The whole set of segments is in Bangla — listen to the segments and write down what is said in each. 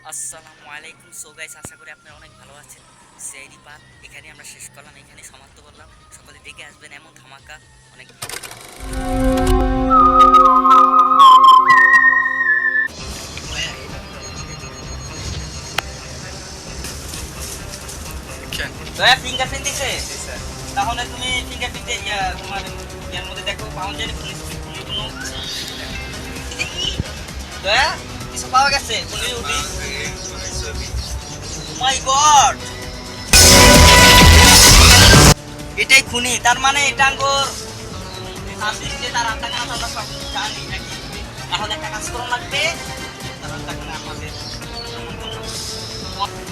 আসসালামু আলাইকুম সো গাইস আশা করি আপনারা অনেক ভালো আছেন সিআইডি পার্ট এখানে আমরা শেষ করলাম এখানে সমাপ্ত করলাম সকলে দেখে আসবেন এমন ধামাকা অনেক ফিঙ্গারপ্রিন্ট দিছে তাহলে তুমি ফিঙ্গারপ্রিন্ট ইয়া তোমার ইয়ার মধ্যে দেখো পুলিশ কোনো দয়া মাই গড এটাই খুনি, তার মানে এটা তার তাহলে একটা কাজ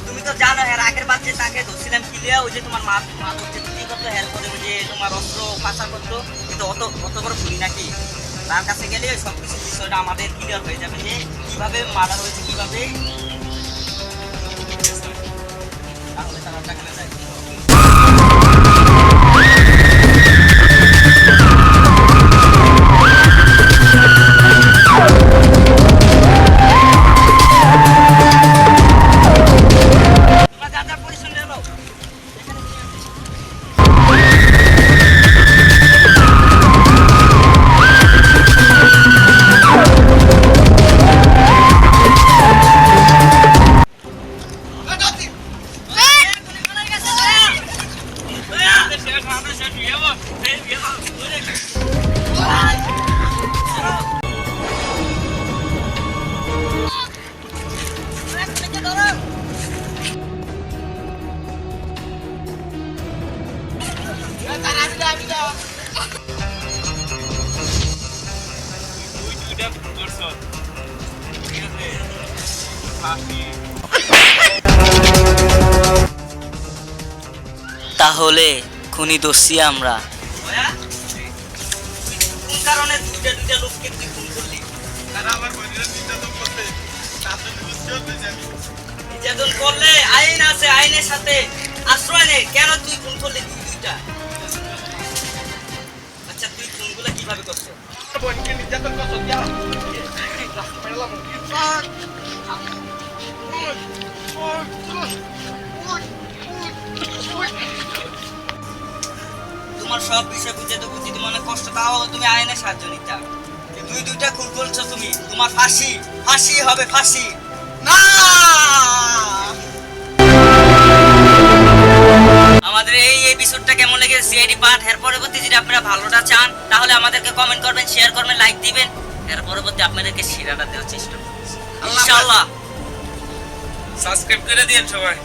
তুমি তো জানো, এর আগের যে তাকে ধরছিলাম কিলিয়া ওই যে তোমার মা মা কি করতো হেল্প করে ওই যে তোমার অস্ত্র পাচার করতো কিন্তু অত অত বড় খুনি নাকি? তার কাছে গেলে সব কিছু বিষয়টা আমাদের ক্লিয়ার হয়ে যাবে যে কীভাবে মারা হয়েছে, কীভাবে তাহলে খুনি দোষী আমরা। কারণে দুইটা দুইটা লোককে তুই খুন করলি? নির্যাতন করলে আইন আছে আইনের সাথে আশ্রয় নে। কেন তুই খুন করলি দুই দুইটা? আচ্ছা তুই খুনগুলো কীভাবে করছ? তোমার সব বিষয় বুঝে বুঝি তোমার অনেক কষ্ট তাও তুমি আইনের সাহায্য নিতে। দুই দুইটা খুন করছ তুমি তোমার ফাঁসি ফাঁসি হবে ফাঁসি। না! আমাদের এই এপিসোডটা কেমন লেগেছে সিআইডি পার্ট এর পরবর্তী যদি আপনারা ভালোটা চান তাহলে আমাদেরকে কমেন্ট করবেন শেয়ার করবেন লাইক দিবেন। এর পরবর্তী আপনাদেরকে সেরাটা দেওয়ার চেষ্টা করব ইনশাআল্লাহ। সাবস্ক্রাইব করে দিন সবাই।